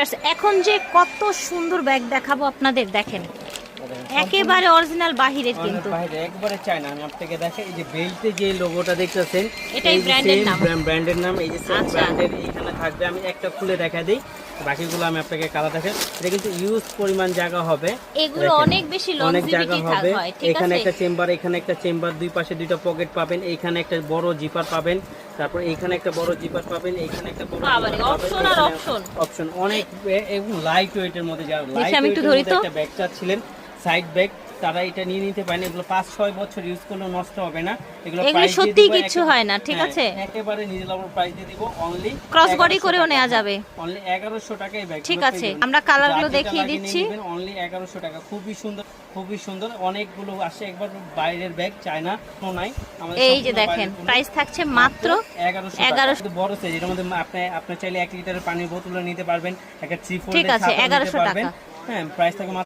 Viewers এখন যে কত সুন্দর ব্যাগ দেখাবো আপনাদের দেখেন। একেবারে অরিজিনাল বাহিরের কিন্তু। একবারে চাই না আমি আপনাকে দেখাই এই যে বেল্টে যে লোগোটা দেখতেছেন এটাই ব্র্যান্ডের নাম। ব্র্যান্ডের নাম এই যে আচ্ছা। ব্র্যান্ডের এখানে থাকবে। আমি একটা খুলে দেখা দিই। বাকিগুলো আমি আপনাকে কালা দেখেন এটা কিন্তু ইউজ পরিমাণ জায়গা হবে। এগুলো অনেক বেশি অনেক জায়গা হবে। এখানে একটা চেম্বার এখানে একটা চেম্বার দুই পাশে দুইটা পকেট পাবেন। এখানে একটা বড় জিপার পাবেন। তারপর এখানে একটা বড় জিপার পাবেন। এইখানে একটা বড় অপশন আর অপশন অপশন অনেক এবং লাইট ওয়েটের মধ্যে যারা লাইট আমি একটু ধরি তো। একটা ব্যাগটা ছিলেন সাইড ব্যাগ তারা এটা নিয়ে নিতে পারেন। এগুলো পাঁচ ছয় বছর ইউজ করলে নষ্ট হবে না। এগুলো কিচ্ছু একে- হয় না, ঠিক হ্যাঁ, আছে? একেবারে রিজনেবল প্রাইস দিয়ে দিব অনলি Cross body করেও নেওয়া যাবে। অনলি 1100 টাকায় ব্যাগ ঠিক আছে, আমরা colour গুলো দেখিয়ে দিচ্ছি। অনলি 1100 টাকা। খুবই সুন্দর খুবই সুন্দর। অনেকগুলো আসে একবার বাইরের ব্যাগ চায়না কোনো নাই। এই যে দেখেন প্রাইস থাকছে মাত্র 1100 1100 1100 বড় সাইজ এর মধ্যে আপনি আপনি চাইলে 1 লিটারের পানির বোতল নিতে পারবেন। একটা থ্রি ফোল্ডের ঠিক আছে, 1100 টাকা। হ্যাঁ প্রাইস থাকে